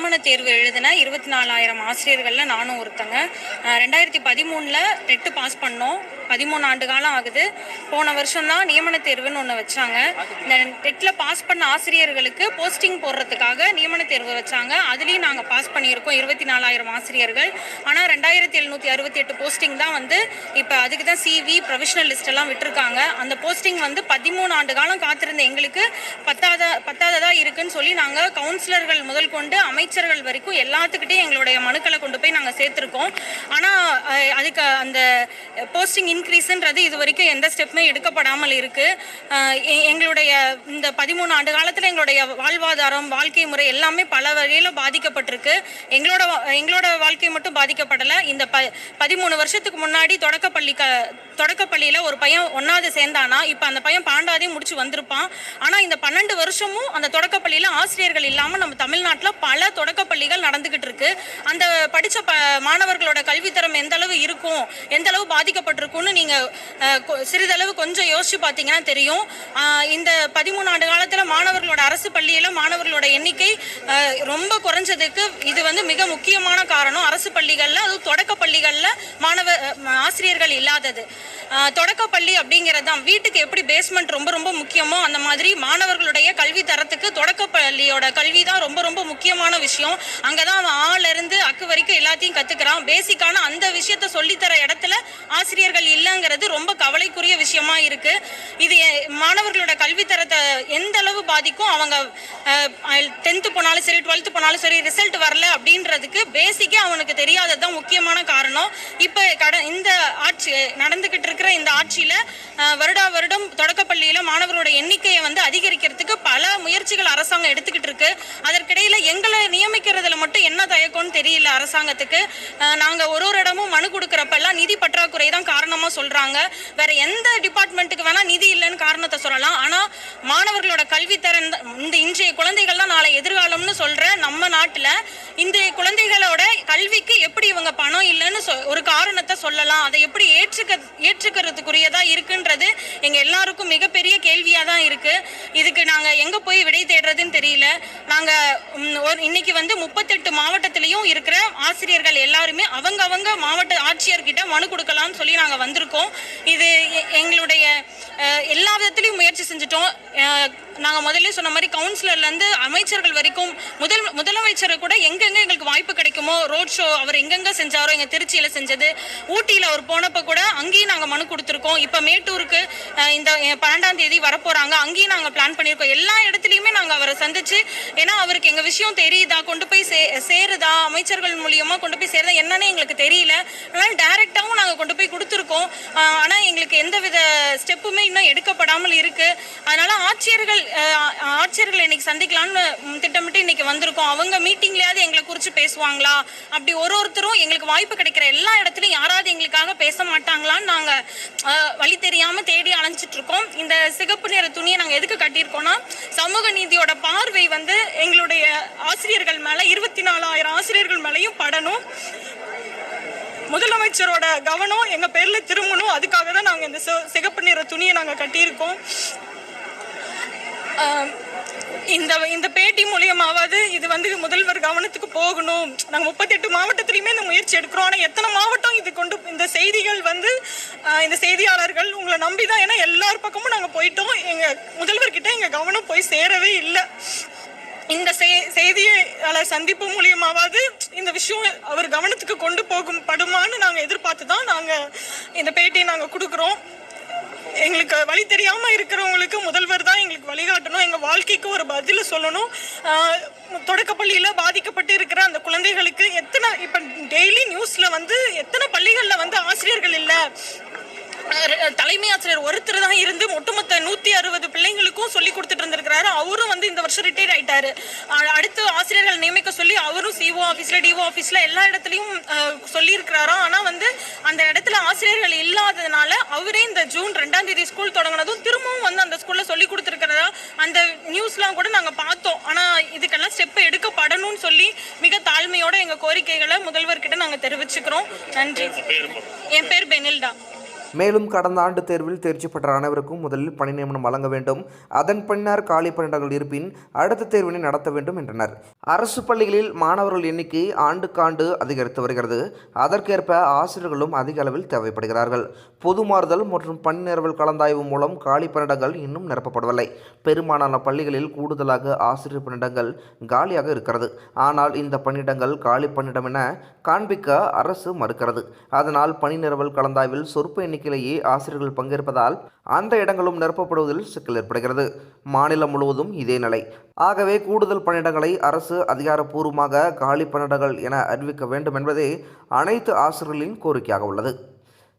நியமன தேர்வு எழுதின இருபத்தி நாலாயிரம் ஆசிரியர்களில் நானும் ஒருத்தங்க. ரெண்டாயிரத்தி பதிமூணில் டெட்டு பாஸ் பண்ணோம். பதிமூணு ஆண்டு காலம் ஆகுது. போன வருஷம் தான் நியமன தேர்வுன்னு ஒன்று வச்சாங்க. இந்த டெட்டில் பாஸ் பண்ண ஆசிரியர்களுக்கு போஸ்டிங் போடுறதுக்காக நியமன தேர்வு வச்சாங்க. அதுலேயும் நாங்கள் பாஸ் பண்ணியிருக்கோம். இருபத்தி நாலாயிரம் ஆசிரியர்கள். ஆனால் ரெண்டாயிரத்தி எழுநூற்றி அறுபத்தி எட்டு போஸ்டிங் தான் வந்து இப்போ அதுக்கு தான் சிவி ப்ரொவிஷனல் லிஸ்ட் எல்லாம் விட்டுருக்காங்க. அந்த போஸ்டிங் வந்து பதிமூணு ஆண்டு காலம் காத்திருந்த எங்களுக்கு பத்தாத பத்தாததாக இருக்குன்னு சொல்லி நாங்கள் கவுன்சிலர்கள் முதல் கொண்டு அமைச்சர்கள் வரைக்கும் எல்லாத்துக்கிட்டையும் எங்களுடைய மனுக்களை கொண்டு போய் நாங்கள் சேர்த்துருக்கோம். ஆனால் அதுக்கு அந்த போஸ்டிங் இன்க்ரீஸ்ன்றது இது வரைக்கும் எந்த ஸ்டெப்புமே எடுக்கப்படாமல் இருக்குது எங்களுடைய இந்த பதிமூணு ஆண்டு காலத்தில் எங்களுடைய வாழ்வாதாரம் வாழ்க்கை முறை எல்லாமே பல வகையில் பாதிக்கப்பட்டிருக்கு. எங்களோட வா- எங்களோட வாழ்க்கை மட்டும் பாதிக்கப்படலை. இந்த ப பதிமூணு வருஷத்துக்கு முன்னாடி தொடக்கப்பள்ளி க தொடக்கப்பள்ளியில் ஒரு பையன் ஒன்றாவது சேர்ந்தானா இப்போ அந்த பையன் பாண்டாதே முடிச்சு வந்திருப்பான். ஆனால் இந்த பன்னெண்டு வருஷமும் அந்த தொடக்கப்பள்ளியில் ஆசிரியர்கள் இல்லாமல் நம்ம தமிழ்நாட்டில் பல தொடக்கப்பள்ளிகள் நடந்துக்கிட்டு இருக்கு. அந்த படித்த ப மாணவர்களோட கல்வித்தரம் எந்த அளவு இருக்கும் எந்த அளவு பாதிக்கப்பட்டிருக்கும்னு நீங்கள் சிறிதளவு கொஞ்சம் யோசிச்சு பார்த்தீங்கன்னா தெரியும். இந்த பதிமூணு ஆண்டு காலத்தில் மாணவர்களோட அரசு பள்ளியில் மாணவர்களோட எண்ணிக்கை ரொம்ப குறைஞ்சதுக்கு இது வந்து மிக முக்கியமான காரணம். அரசு பள்ளிகளில் அதுவும் தொடக்க பள்ளிகளில் மாணவ ஆசிரியர்கள் இல்லாதது. தொடக்க தொடக்கப்பள்ளி அப்படிங்கிறது தான். வீட்டுக்கு எப்படி பேஸ்மெண்ட் ரொம்ப ரொம்ப முக்கியமோ அந்த மாதிரி மாணவர்களுடைய கல்வி தரத்துக்கு தொடக்கப்பள்ளியோட கல்வி தான் ரொம்ப ரொம்ப முக்கியமான விஷயம். அங்கே தான் அவன் ஆள் இருந்து அக்கு வரைக்கும் எல்லாத்தையும் கற்றுக்கிறான் பேசிக்கான அந்த விஷயத்த சொல்லித்தர இடத்துல ஆசிரியர்கள் இல்லை. இல்லைங்கிறது ரொம்ப கவலைக்குரிய விஷயமா இருக்கு. இது மாணவர்களோட கல்வித்தரத்தை எந்த அளவு பாதிக்கும்? அவங்க டென்த்து போனாலும் சரி டுவெல்த்து போனாலும் சரி ரிசல்ட் வரல அப்படின்றதுக்கு பேசிக்கே அவனுக்கு தெரியாதது தான் முக்கியமான காரணம். இப்போ கட இந்த ஆட்சி நடந்துக்கிட்டு இருக்கிற இந்த ஆட்சியில் வருடா வருடம் தொடக்கப்பள்ளியில் மாணவரோட எண்ணிக்கையை வந்து அதிகரிக்கிறதுக்கு பல முயற்சிகள் அரசாங்கம் எடுத்துக்கிட்டு இருக்கு. அதற்கிடையில் எங்களை நியமிக்கிறதுல மட்டும் என்ன தயக்கம்னு தெரியல அரசாங்கத்துக்கு. நாங்கள் நாங்க ஒரு ஒரு இடமும் மனு கொடுக்குறப்பெல்லாம் நிதி பற்றாக்குறை தான் காரணமா சொல்றாங்க. வேற எந்த டிபார்ட்மெண்ட்டுக்கு வேணா நிதி இல்லைன்னு காரணத்தை சொல்லலாம். ஆனா மாணவர்களோட கல்வித்திறன் இந்த இன்றைய குழந்தைகள் தான் நாளை எதிர்காலம்னு சொல்ற நம்ம நாட்டில் இன்றைய குழந்தைகளோட கல்விக்கு எப்படி இவங்க பணம் இல்லைன்னு சொ- ஒரு காரணத்தை சொல்லலாம். அதை எப்படி ஏற்றுக்க ஏற்றுக்கிறதுக்குரியதா இருக்குன்றது எங்க எல்லாருக்கும் மிகப்பெரிய கேள்வியா தான் இருக்கு. இதுக்கு நாங்க எங்க போய் விடை தேடுறதுன்னு தெரியல. நாங்க ஒரு இன்னைக்கு வந்து முப்பத்தெட்டு மாவட்டத்திலையும் இருக்கிற ஆசிரியர்கள் எல்லாருமே அவங்க அவங்க மாவட்ட ஆட்சியர்கிட்ட மனு கொடுக்கலாம்னு சொல்லி நாங்க வந்திருக்கோம். இது எங்களுடைய எல்லா விதத்திலையும் முயற்சி செஞ்சுட்டோம். 然后 நாங்கள் முதல்ல சொன்ன மாதிரி கவுன்சிலர்லேருந்து அமைச்சர்கள் வரைக்கும் முதல் முதலமைச்சர் கூட எங்கெங்கே எங்களுக்கு வாய்ப்பு கிடைக்குமோ ரோட் ஷோ அவர் எங்கெங்கே செஞ்சாரோ எங்கள் திருச்சியில் செஞ்சது ஊட்டியில் அவர் போனப்போ கூட அங்கேயும் நாங்கள் மனு கொடுத்துருக்கோம். இப்போ மேட்டூருக்கு இந்த பன்னெண்டாம் தேதி வரப்போகிறாங்க அங்கேயும் நாங்கள் பிளான் பண்ணியிருக்கோம். எல்லா இடத்துலையுமே நாங்கள் அவரை சந்திச்சு ஏன்னா அவருக்கு எங்கள் விஷயம் தெரியுதா? கொண்டு போய் சே சேருதா? அமைச்சர்கள் மூலியமாக கொண்டு போய் சேருதா? என்னன்னு எங்களுக்கு தெரியல. அதனால் டைரக்டாவும் நாங்கள் கொண்டு போய் கொடுத்துருக்கோம். ஆனால் எங்களுக்கு எந்த வித ஸ்டெப்புமே இன்னும் எடுக்கப்படாமல் இருக்குது அதனால் ஆட்சியர்கள் ஆட்சியர்கள் இன்னைக்கு சந்திக்கலாம்னு திட்டமிட்டு இன்னைக்கு வந்திருக்கோம். அவங்க மீட்டிங்லயாவது எங்களை குறிச்சு பேசுவாங்களா? அப்படி ஒரு ஒருத்தரும் எங்களுக்கு வாய்ப்பு கிடைக்கிற எல்லா இடத்துலையும் யாராவது எங்களுக்காக பேச மாட்டாங்களான்னு நாங்க வழி தெரியாம தேடி அலைஞ்சிட்டு இருக்கோம். இந்த சிகப்பு நிற துணியை நாங்க எதுக்கு கட்டியிருக்கோம்னா சமூக நீதியோட பார்வை வந்து எங்களுடைய ஆசிரியர்கள் மேல இருபத்தி நாலாயிரம் ஆசிரியர்கள் மேலேயும் படணும். முதலமைச்சரோட கவனம் எங்க பேர்ல திரும்பணும். அதுக்காக தான் நாங்க இந்த சிகப்பு நிற துணியை நாங்க கட்டியிருக்கோம். இந்த இந்த பேட்டி மூலியமாவது இது வந்து முதல்வர் கவனத்துக்கு போகணும். நாங்கள் முப்பத்தெட்டு மாவட்டத்திலையுமே இந்த முயற்சி எடுக்கிறோம். ஆனால் எத்தனை மாவட்டம் இது கொண்டு இந்த செய்திகள் வந்து இந்த செய்தியாளர்கள் உங்களை நம்பி தான் ஏன்னா எல்லார் பக்கமும் நாங்கள் போயிட்டோம். எங்கள் முதல்வர்கிட்ட எங்கள் கவனம் போய் சேரவே இல்லை. இந்த செய்தியாளர் சந்திப்பு மூலியமாவது இந்த விஷயம் அவர் கவனத்துக்கு கொண்டு போகும் படுமான்னு நாங்கள் எதிர்பார்த்து தான் நாங்கள் இந்த பேட்டியை நாங்கள் கொடுக்குறோம். எங்களுக்கு வழி தெரியாமல் இருக்கிறவங்களுக்கு முதல்வர் தான் எங்களுக்கு வழிகாட்டணும். எங்கள் வாழ்க்கைக்கு ஒரு பதில் சொல்லணும். தொடக்கப்பள்ளியில் பாதிக்கப்பட்டு இருக்கிற அந்த குழந்தைகளுக்கு எத்தனை இப்போ டெய்லி நியூஸில் வந்து எத்தனை பள்ளி வந்து ஆசிரியர்கள் இல்ல அஹ் தலைமை ஆசிரியர் ஒருத்தர் தான் இருந்து ஒட்டுமொத்த நூத்தி அறுபது பிள்ளைங்களுக்கும் சொல்லி கொடுத்துட்டு இருந்திருக்கிறாரு. அவரும் வந்து இந்த வருஷம் ரிட்டையர் ஆயிட்டாரு. அடுத்து ஆசிரியர்கள் நியமிக்க சொல்லி அவரும் சிஓ ஆஃபீஸ்ல டிஓ ஆஃபீஸ்ல எல்லா இடத்துலையும் சொல்லி இருக்கிறாராம் ஆனா வந்து அந்த இடத்துல ஆசிரியர்கள் இல்லாததுனால அவரே இந்த ஜூன் ரெண்டாம் தேதி ஸ்கூல் தொடங்கினதும் திரும்பவும் வந்து அந்த ஸ்கூல்ல சொல்லி கொடுத்துருக்கிறதா? அந்த நியூஸ்லாம் கூட நாங்க பார்த்தோம். ஆனா இதுக்கெல்லாம் ஸ்டெப் எடுக்கப்படணும்னு சொல்லி மிக தாழ்மையோட எங்க கோரிக்கைகளை முதல்வர்கிட்ட நாங்க தெரிவிச்சுக்கிறோம். நன்றி. என் பேர் பெனில்டா மேலும் கடந்த ஆண்டு தேர்வில் தேர்ச்சி பெற்ற அனைவருக்கும் முதலில் பணி நியமனம் வழங்க வேண்டும். அதன் பின்னர் காலி பணியிடங்கள் இருப்பின் அடுத்த தேர்வினை நடத்த வேண்டும் என்றனர். அரசு பள்ளிகளில் மாணவர்கள் எண்ணிக்கை ஆண்டுக்காண்டு அதிகரித்து வருகிறது. அதற்கேற்ப ஆசிரியர்களும் அதிக அளவில் தேவைப்படுகிறார்கள். பொது மாறுதல் மற்றும் பணி கலந்தாய்வு மூலம் காலி பணியிடங்கள் இன்னும் நிரப்பப்படவில்லை. பெரும்பாலான பள்ளிகளில் கூடுதலாக ஆசிரியர் பணியிடங்கள் காலியாக இருக்கிறது. ஆனால் இந்த பணியிடங்கள் காலி பணியிடம் என காண்பிக்க அரசு மறுக்கிறது. அதனால் பணிநிரவல் கலந்தாய்வில் சொற்ப எண்ணிக்கையிலேயே ஆசிரியர்கள் பங்கேற்பதால் அந்த இடங்களும் நிரப்பப்படுவதில் சிக்கல் ஏற்படுகிறது. மாநிலம் முழுவதும் இதே நிலை. ஆகவே கூடுதல் பணியிடங்களை அரசு அதிகாரப்பூர்வமாக காலி பணியிடங்கள் என அறிவிக்க வேண்டும் என்பதே அனைத்து ஆசிரியர்களின் கோரிக்கையாக உள்ளது.